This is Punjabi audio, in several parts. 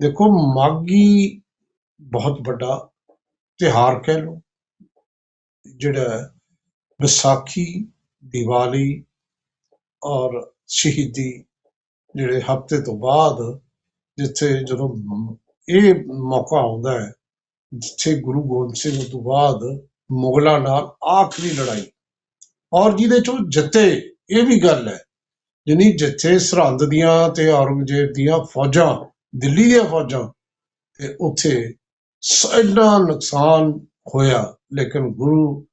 ਦੇਖੋ ਮਾਗੀ ਬਹੁਤ ਵੱਡਾ ਤਿਉਹਾਰ ਕਹਿ ਲਓ, ਜਿਹੜਾ ਵਿਸਾਖੀ, ਦੀਵਾਲੀ ਔਰ ਸ਼ਹੀਦੀ ਜਿਹੜੇ ਹਫ਼ਤੇ ਤੋਂ ਬਾਅਦ ਜਿੱਥੇ ਜਦੋਂ ਇਹ ਮੌਕਾ ਆਉਂਦਾ ਹੈ, ਜਿੱਥੇ ਗੁਰੂ ਗੋਬਿੰਦ ਸਿੰਘ ਤੋਂ ਬਾਅਦ ਮੁਗਲਾਂ ਨਾਲ ਆਖਰੀ ਲੜਾਈ। ਔਰ ਜਿਹਦੇ ਚੋਂ ਜਿੱਤੇ, ਇਹ ਵੀ ਗੱਲ ਹੈ, ਜਿਨੀ ਜਿੱਥੇ ਸਰਹੰਦ ਦੀਆਂ ਤੇ ਔਰੰਗਜ਼ੇਬ ਦੀਆਂ ਫੌਜਾਂ ਦਿੱਲੀ ਦੀਆਂ ਫੌਜਾਂ ਤੇ ਉੱਥੇ ਸ- ਇੰਨਾ ਨੁਕਸਾਨ ਹੋਇਆ, ਲੇਕਿਨ ਗੁਰੂ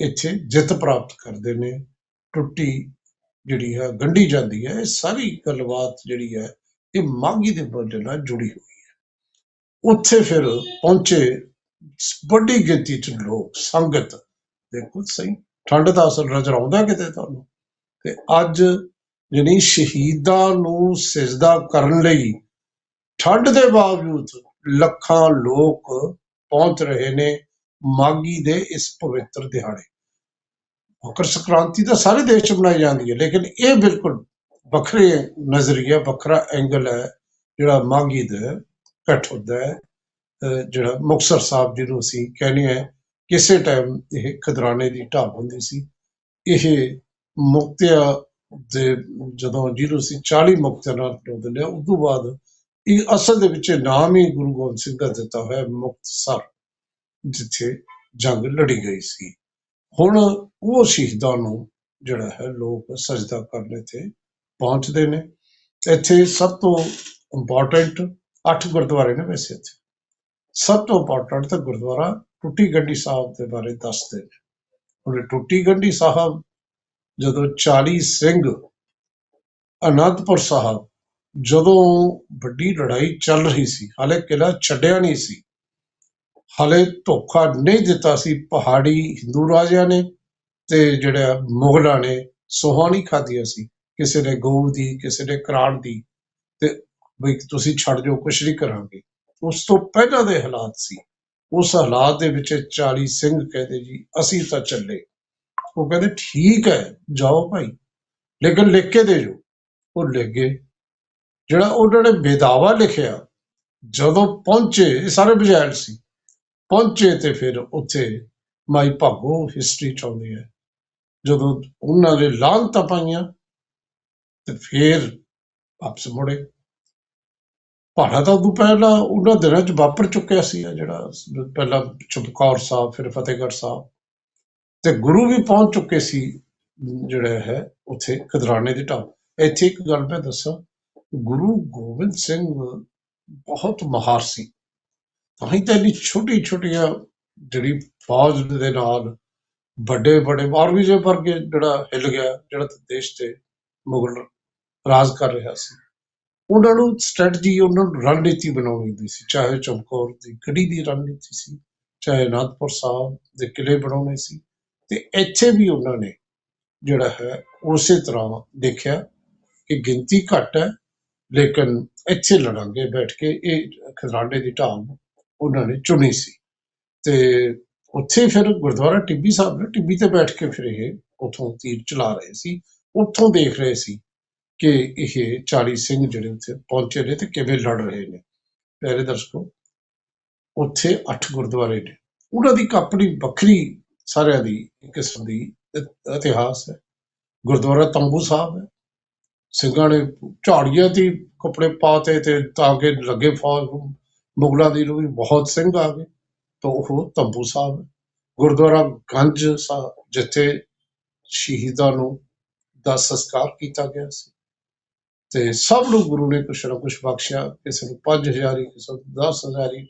ਇੱਥੇ ਜਿੱਤ ਪ੍ਰਾਪਤ ਕਰਦੇ ਨੇ। ਟੁੱਟੀ ਜਿਹੜੀ ਹੈ, ਗੰਢੀ ਜਾਂਦੀ ਹੈ, ਇਹ ਸਾਰੀ ਗੱਲਬਾਤ ਜਿਹੜੀ ਹੈ, ਇਹ ਮਾਘੀ ਦੇ ਬਰਡੇ ਨਾਲ ਜੁੜੀ ਹੋਈ ਹੈ। ਉੱਥੇ ਫਿਰ ਪਹੁੰਚੇ ਵੱਡੀ ਗਿਣਤੀ ਚ ਲੋਕ, ਸੰਗਤ। ਦੇਖੋ ਸਹੀ, ਠੰਡ ਦਾ ਅਸਰ ਨਜ਼ਰ ਆਉਂਦਾ ਕਿਤੇ ਤੁਹਾਨੂੰ? ਤੇ ਅੱਜ ਜਿਹੜੀ ਸ਼ਹੀਦਾਂ ਨੂੰ ਸਿਜਦਾ ਕਰਨ ਲਈ ਠੰਡ ਦੇ ਬਾਵਜੂਦ ਲੱਖਾਂ ਲੋਕ ਪਹੁੰਚ ਰਹੇ ਨੇ ਮਾਗੀ ਦੇ ਇਸ ਪਵਿੱਤਰ ਦਿਹਾੜੇ। ਮਕਰ ਸੰਕ੍ਰਾਂਤੀ ਤਾਂ ਸਾਰੇ ਦੇਸ਼ 'ਚ ਮਨਾਈ ਜਾਂਦੀ ਹੈ, ਲੇਕਿਨ ਇਹ ਬਿਲਕੁਲ ਵੱਖਰੇ ਨਜ਼ਰੀਆ ਵੱਖਰਾ ਐਂਗਲ ਹੈ, ਜਿਹੜਾ ਮਾਗੀ ਦਾ ਇਕੱਠ ਹੁੰਦਾ ਹੈ, ਅਹ ਜਿਹੜਾ ਮੁਕਤਸਰ ਸਾਹਿਬ ਜਿਹਨੂੰ ਅਸੀਂ ਕਹਿੰਦੇ ਆ ਕਿਸੇ ਟਾਈਮ ਇਹ ਖਦਰਾਣੇ ਦੀ ਢਾਬ ਹੁੰਦੀ ਸੀ। ਇਹ ਮੁਕਤਿਆ ਦੇ ਜਦੋਂ ਜਿਹਨੂੰ ਅਸੀਂ 40 ਮੁਕਤਿਆਂ ਨਾਲ ਜੋੜਦੇ ਨੇ ਉਸ ਤੋਂ ਬਾਅਦ ਇਹ ਅਸਲ ਦੇ ਵਿੱਚ ਇਹ ਨਾਮ ਹੀ ਗੁਰੂ ਗੋਬਿੰਦ ਸਿੰਘ ਦਾ ਦਿੱਤਾ ਹੋਇਆ ਮੁਕਤਸਰ, ਜਿੱਥੇ ਜੰਗ ਲੜੀ ਗਈ ਸੀ। ਹੁਣ ਉਹ ਸ਼ਹੀਦਾਂ ਨੂੰ ਜਿਹੜਾ ਹੈ ਲੋਕ ਸਜਦਾ ਕਰਨ ਇੱਥੇ ਪਹੁੰਚਦੇ ਨੇ। ਇੱਥੇ ਸਭ ਤੋਂ ਇੰਪੋਰਟੈਂਟ ਅੱਠ ਗੁਰਦੁਆਰੇ ਨੇ ਵੈਸੇ ਇੱਥੇ। ਸਭ ਤੋਂ ਇੰਪੋਰਟੈਂਟ ਤਾਂ ਗੁਰਦੁਆਰਾ ਟੁੱਟੀ ਗੰਢੀ ਸਾਹਿਬ ਦੇ ਬਾਰੇ ਦੱਸਦੇ ਨੇ। ਹੁਣ ਟੁੱਟੀ ਗੰਢੀ ਸਾਹਿਬ ਜਦੋਂ 40 ਸਿੰਘ ਅਨੰਦਪੁਰ ਸਾਹਿਬ ਜਦੋਂ ਵੱਡੀ ਲੜਾਈ ਚੱਲ ਰਹੀ ਸੀ, ਹਾਲੇ ਕਿਲ੍ਹਾ ਛੱਡਿਆ ਨਹੀਂ ਸੀ, ਹਾਲੇ ਧੋਖਾ ਨਹੀਂ ਦਿੱਤਾ ਸੀ ਪਹਾੜੀ ਹਿੰਦੂ ਰਾਜਿਆਂ ਨੇ ਤੇ ਜਿਹੜਾ ਮੁਗਲਾਂ ਨੇ ਸੁਹਾਣੀ ਖਾਧੀਆਂ ਸੀ, ਕਿਸੇ ਨੇ ਗਊ ਦੀ, ਕਿਸੇ ਨੇ ਕਰਾੜ ਦੀ ਤੇ ਵੀ ਤੁਸੀਂ ਛੱਡ ਜਾਓ, ਕੁਛ ਨਹੀਂ ਕਰਾਂਗੇ। ਉਸ ਤੋਂ ਪਹਿਲਾਂ ਦੇ ਹਾਲਾਤ ਸੀ। ਉਸ ਹਾਲਾਤ ਦੇ ਵਿੱਚ 40 ਸਿੰਘ ਕਹਿੰਦੇ ਜੀ, ਅਸੀਂ ਤਾਂ ਚੱਲੇ। ਉਹ ਕਹਿੰਦੇ, ਠੀਕ ਹੈ, ਜਾਓ ਭਾਈ, ਲੇਕਿਨ ਲਿਖ ਕੇ ਦੇ ਜੋ। ਉਹ ਲਿਖ ਗਏ। ਜਿਹੜਾ ਉਹਨਾਂ ਨੇ ਬੇਦਾਵਾ ਲਿਖਿਆ, ਜਦੋਂ ਪਹੁੰਚੇ, ਇਹ ਸਾਰੇ ਬਜਾਇਲ ਸੀ, ਪਹੁੰਚੇ ਤੇ ਫਿਰ ਉੱਥੇ ਮਾਈ ਭਾਗੋ ਹਿਸਟਰੀ ਚ ਆਉਂਦੀ ਹੈ। ਜਦੋਂ ਉਹਨਾਂ ਦੇ ਲਾਂਘਤਾਂ ਪਾਈਆਂ, ਤੇ ਫਿਰ ਵਾਪਸ ਮੁੜੇ। ਪਹਾੜਾ ਤਾਂ ਉਦੋਂ ਪਹਿਲਾਂ ਉਹਨਾਂ ਦਿਨਾਂ ਚ ਵਾਪਰ ਚੁੱਕਿਆ ਸੀ ਜਿਹੜਾ, ਪਹਿਲਾਂ ਚਮਕੌਰ ਸਾਹਿਬ, ਫਿਰ ਫਤਿਹਗੜ੍ਹ ਸਾਹਿਬ। ਤੇ ਗੁਰੂ ਵੀ ਪਹੁੰਚ ਚੁੱਕੇ ਸੀ ਜਿਹੜਾ ਹੈ, ਉੱਥੇ ਖਦਰਾਣੇ ਦੇ ਢਾਬ। ਇੱਥੇ ਇੱਕ ਗੱਲ ਮੈਂ ਦੱਸਾਂ ਗੁਰੂ ਗੋਬਿੰਦ ਸਿੰਘ ਬਹੁਤ ਮਹਾਰ ਸੀ। ਤਾਂ ਹੀ ਤਾਂ ਇੰਨੀ ਛੋਟੀ ਛੋਟੀਆਂ ਜਿਹੜੀ ਫੌਜ ਦੇ ਨਾਲ ਵੱਡੇ ਵੱਡੇ ਔਰੰਗਜ਼ੇਬ ਵਰਗੇ ਜਿਹੜਾ ਹਿੱਲ ਗਿਆ, ਜਿਹੜਾ ਦੇਸ਼ ਤੇ ਮੁਗਲ ਰਾਜ ਕਰ ਰਿਹਾ ਸੀ। ਉਹਨਾਂ ਨੂੰ ਸਟ੍ਰੈਟਜੀ ਉਹਨਾਂ ਨੂੰ ਰਣਨੀਤੀ ਬਣਾਉਣੀ ਹੁੰਦੀ ਸੀ। ਚਾਹੇ ਚਮਕੌਰ ਦੀ ਗੜੀ ਦੀ ਰਣਨੀਤੀ ਸੀ, ਚਾਹੇ ਅਨੰਦਪੁਰ ਸਾਹਿਬ ਦੇ ਕਿਲੇ ਬਣਾਉਣੇ ਸੀ। ਤੇ ਇੱਥੇ ਵੀ ਉਹਨਾਂ ਨੇ ਜਿਹੜਾ ਹੈ ਉਸੇ ਤਰ੍ਹਾਂ ਦੇਖਿਆ ਕਿ ਗਿਣਤੀ ਘੱਟ ਹੈ। ਲੇਕਿਨ ਇੱਥੇ ਲੜਾਂਗੇ ਬੈਠ ਕੇ ਇਹ ਖਜ਼ਰਾਨੇ ਦੀ ਢਾਲ ਉਹਨਾਂ ਨੇ ਚੁਣੀ ਸੀ। ਤੇ ਉੱਥੇ ਫਿਰ ਗੁਰਦੁਆਰਾ ਟਿੱਬੀ ਸਾਹਿਬ ਨੇ, ਟਿੱਬੀ ਤੇ ਬੈਠ ਕੇ ਫਿਰ ਇਹ ਉੱਥੋਂ ਤੀਰ ਚਲਾ ਰਹੇ ਸੀ, ਉੱਥੋਂ ਦੇਖ ਰਹੇ ਸੀ ਕਿ ਇਹ 40 ਸਿੰਘ ਜਿਹੜੇ ਉੱਥੇ ਪਹੁੰਚੇ ਨੇ ਤੇ ਕਿਵੇਂ ਲੜ ਰਹੇ ਨੇ। ਪਿਆਰੇ ਦਰਸ਼ਕੋ, ਉੱਥੇ ਅੱਠ ਗੁਰਦੁਆਰੇ ਨੇ। ਉਹਨਾਂ ਦੀ ਇੱਕ ਆਪਣੀ ਵੱਖਰੀ ਸਾਰਿਆਂ ਦੀ ਕਿਸਮ ਦੀ ਇਤਿਹਾਸ ਹੈ। ਗੁਰਦੁਆਰਾ ਤੰਬੂ ਸਾਹਿਬ ਹੈ। ਸਿੰਘਾਂ ਨੇ ਝਾੜੀਆਂ ਦੀ ਕੱਪੜੇ ਪਾਤੇ ਤੇ ਤਾਂ ਕਿ ਲੱਗੇ ਫੌਜ ਨੂੰ। ਮੁਗਲਾਂ ਦੀ ਨੂੰ ਵੀ ਬਹੁਤ ਸਿੰਘ ਆ ਗਏ, ਤਾਂ ਉਹ ਤੰਬੂ ਸਾਹਿਬ ਹੈ। ਗੁਰਦੁਆਰਾ ਗੰਜ ਸਾਹਿਬ, ਜਿੱਥੇ ਸ਼ਹੀਦਾਂ ਨੂੰ ਦਾ ਸੰਸਕਾਰ ਕੀਤਾ ਗਿਆ ਸੀ। ਤੇ ਸਭ ਨੂੰ ਗੁਰੂ ਨੇ ਕੁਛ ਨਾ ਕੁਛ ਬਖਸ਼ਿਆ, ਕਿਸੇ ਨੂੰ 5000 ਕਿਸੇ ਨੂੰ 10000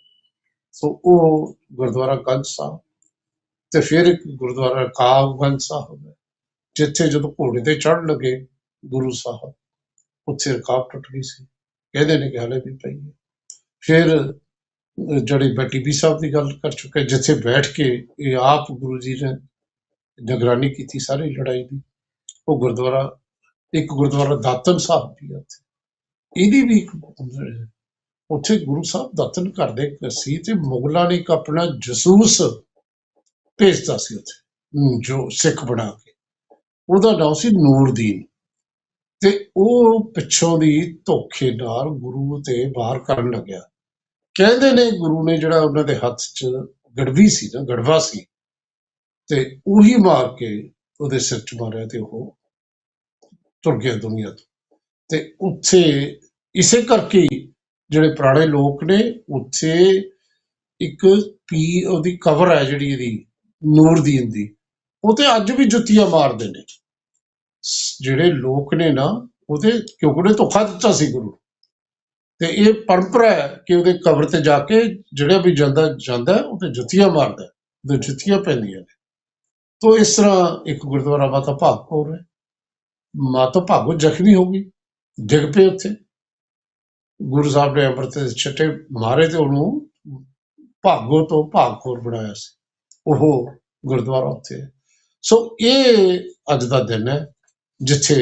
ਸੋ ਉਹ ਗੁਰਦੁਆਰਾ ਗੰਜ ਸਾਹਿਬ ਤੇ ਫਿਰ ਇੱਕ ਗੁਰਦੁਆਰਾ ਕਾਬਗੰਜ ਸਾਹਿਬ ਹੈ, ਜਿੱਥੇ ਜਦੋਂ ਘੋੜੇ ਤੇ ਚੜ੍ਹਨ ਲੱਗੇ ਗੁਰੂ ਸਾਹਿਬ ਉੱਥੇ ਰਕਾਬ ਟੁੱਟ ਗਈ ਸੀ। ਕਹਿੰਦੇ ਨੇ ਕਿ ਹਲੇ ਵੀ ਪਈ ਹੈ। ਫਿਰ ਅਹ, ਜਿਹੜੇ ਮੈਂ ਸਾਹਿਬ ਦੀ ਗੱਲ ਕਰ ਚੁੱਕੇ ਜਿੱਥੇ ਬੈਠ ਕੇ ਇਹ ਆਪ ਗੁਰੂ ਜੀ ਨੇ ਨਿਗਰਾਨੀ ਕੀਤੀ ਸਾਰੀ ਲੜਾਈ ਦੀ ਉਹ ਗੁਰਦੁਆਰਾ ਇੱਕ ਗੁਰਦੁਆਰਾ ਦਾਤਨ ਸਾਹਿਬ ਵੀ ਹੈ ਉੱਥੇ। ਇਹਦੀ ਵੀ ਇੱਕ ਉੱਥੇ ਗੁਰੂ ਸਾਹਿਬ ਦਾਤਨ ਕਰਦੇ ਸੀ ਤੇ ਮੁਗਲਾਂ ਨੇ ਇੱਕ ਆਪਣਾ ਜਸੂਸ ਭੇਜਦਾ ਸੀ ਉੱਥੇ ਜੋ ਸਿੱਖ ਬਣਾ ਕੇ। ਉਹਦਾ ਨਾਮ ਸੀ ਨੂਰਦੀਨ। ਤੇ ਉਹ ਪਿੱਛੋਂ ਦੀ ਧੋਖੇ ਨਾਲ ਗੁਰੂ ਤੇ ਵਾਰ ਕਰਨ ਲੱਗਿਆ। ਕਹਿੰਦੇ ਨੇ ਗੁਰੂ ਨੇ ਜਿਹੜਾ ਉਹਨਾਂ ਦੇ ਹੱਥ 'ਚ ਗੜਵੀ ਸੀ ਨਾ, ਗੜਵਾ ਸੀ, ਤੇ ਉਹੀ ਮਾਰ ਕੇ ਉਹਦੇ ਸਿਰ 'ਚ ਮਾਰਿਆ ਤੇ ਉਹ ਤੁਰ ਗਿਆ ਦੁਨੀਆ ਤੋਂ। ਤੇ ਉੱਥੇ ਇਸੇ ਕਰਕੇ ਜਿਹੜੇ ਪੁਰਾਣੇ ਲੋਕ ਨੇ, ਉੱਥੇ ਇੱਕ ਪੀ ਉਹਦੀ ਕਵਰ ਹੈ ਜਿਹੜੀ ਇਹਦੀ ਨੂਰਦੀਨ ਦੀ, ਉਹ ਤੇ ਅੱਜ ਵੀ ਜੁੱਤੀਆਂ ਮਾਰਦੇ ਨੇ। ਜਿਹੜੇ ਲੋਕ ਨੇ ਨਾ ਉਹਦੇ ਕਿਉਂਕਿ ਉਹਨੇ ਧੋਖਾ ਦਿੱਤਾ ਸੀ ਗੁਰੂ। ਤੇ ਇਹ ਪਰੰਪਰਾ ਹੈ ਕਿ ਉਹਦੇ ਕਬਰ ਤੇ ਜਾ ਕੇ ਜਿਹੜਾ ਵੀ ਜਾਂਦਾ ਜਾਂਦਾ ਹੈ, ਉਹ ਤੇ ਜੁੱਤੀਆਂ ਮਾਰਦਾ ਉਹਦੇ ਜੁੱਤੀਆਂ ਪੈਂਦੀਆਂ ਨੇ। ਤੋ ਇਸ ਤਰ੍ਹਾਂ ਇੱਕ ਗੁਰਦੁਆਰਾ ਮਾਤਾ ਭਾਗਪੁਰ ਹੈ। ਮਾਤਾ ਭਾਗੋ ਜ਼ਖਮੀ ਹੋ ਗਈ ਡਿੱਗ ਪਏ ਉੱਥੇ। ਗੁਰੂ ਸਾਹਿਬ ਨੇ ਅੰਮ੍ਰਿਤ ਦੇ ਛੱਟੇ ਮਾਰੇ ਤੇ ਉਹਨੂੰ ਭਾਗੋ ਤੋਂ ਭਾਗਖੋਰ ਬਣਾਇਆ ਸੀ। ਉਹ ਗੁਰਦੁਆਰਾ ਉੱਥੇ ਹੈ। ਸੋ ਇਹ ਅੱਜ ਦਾ ਦਿਨ ਹੈ। ਜਿੱਥੇ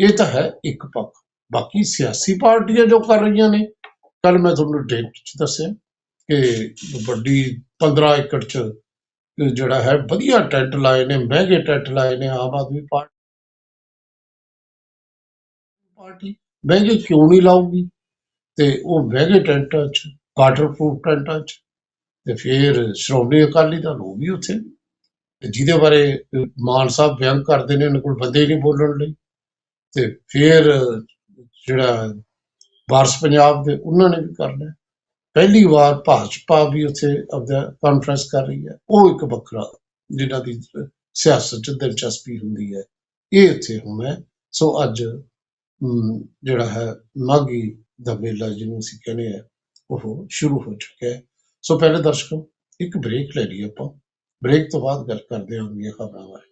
ਇਹ ਤਾਂ ਹੈ ਇੱਕ ਪੱਖ। ਬਾਕੀ ਸਿਆਸੀ ਪਾਰਟੀਆਂ ਜੋ ਕਰ ਰਹੀਆਂ ਨੇ ਕੱਲ ਮੈਂ ਤੁਹਾਨੂੰ ਡੇਟ ਚ ਦੱਸਿਆ ਕਿ ਵੱਡੀ 15 ਏਕੜ ਚ ਜਿਹੜਾ ਹੈ ਵਧੀਆ ਟੈਂਟ ਲਾਏ ਨੇ, ਮਹਿੰਗੇ ਟੈਂਟ ਲਾਏ ਨੇ ਆਮ ਆਦਮੀ ਪਾਰਟੀ। ਪਾਰਟੀ ਮਹਿੰਗੇ ਕਿਉਂ ਨਹੀਂ ਲਾਊਗੀ? ਤੇ ਉਹ ਮਹਿੰਗੇ ਟੈਂਟਾਂ ਚ ਵਾਟਰ ਪ੍ਰੂਫ ਟੈਂਟਾਂ ਚ, ਤੇ ਫਿਰ ਸ਼੍ਰੋਮਣੀ ਅਕਾਲੀ ਦਲ ਉਹ ਵੀ ਉੱਥੇ ਜਿਹਦੇ ਬਾਰੇ ਮਾਨ ਸਾਹਿਬ ਬਿਆਨ ਕਰਦੇ ਨੇ, ਉਹਨਾਂ ਕੋਲ ਬੰਦੇ ਹੀ ਨਹੀਂ ਬੋਲਣ ਲਈ। ਤੇ ਫਿਰ ਜਿਹੜਾ ਵਾਰਸ ਪੰਜਾਬ ਦੇ, ਉਹਨਾਂ ਨੇ ਵੀ ਕਰਨਾ। ਪਹਿਲੀ ਵਾਰ ਭਾਜਪਾ ਵੀ ਉੱਥੇ ਆਪਦਾ ਕਾਨਫਰੰਸ ਕਰ ਰਹੀ ਹੈ। ਉਹ ਇੱਕ ਵੱਖਰਾ ਜਿਹਨਾਂ ਦੀ ਸਿਆਸਤ ਚ ਦਿਲਚਸਪੀ ਹੁੰਦੀ ਹੈ। ਇਹ ਇੱਥੇ ਹੁਣ ਹੈ। ਸੋ ਅੱਜ ਜਿਹੜਾ ਹੈ, ਮਾਘੀ ਦਾ ਮੇਲਾ ਜਿਹਨੂੰ ਅਸੀਂ ਕਹਿੰਦੇ ਆ ਉਹ ਸ਼ੁਰੂ ਹੋ ਚੁੱਕਿਆ ਹੈ। ਸੋ ਪਹਿਲੇ ਦਰਸ਼ਕੋ, ਇੱਕ ਬ੍ਰੇਕ ਲੈ ਲਈਏ ਆਪਾਂ। ਬ੍ਰੇਕ ਤੋਂ ਬਾਅਦ ਗੱਲ ਕਰਦੇ ਹਾਂ ਅਗਲੀਆਂ ਖਬਰਾਂ ਬਾਰੇ।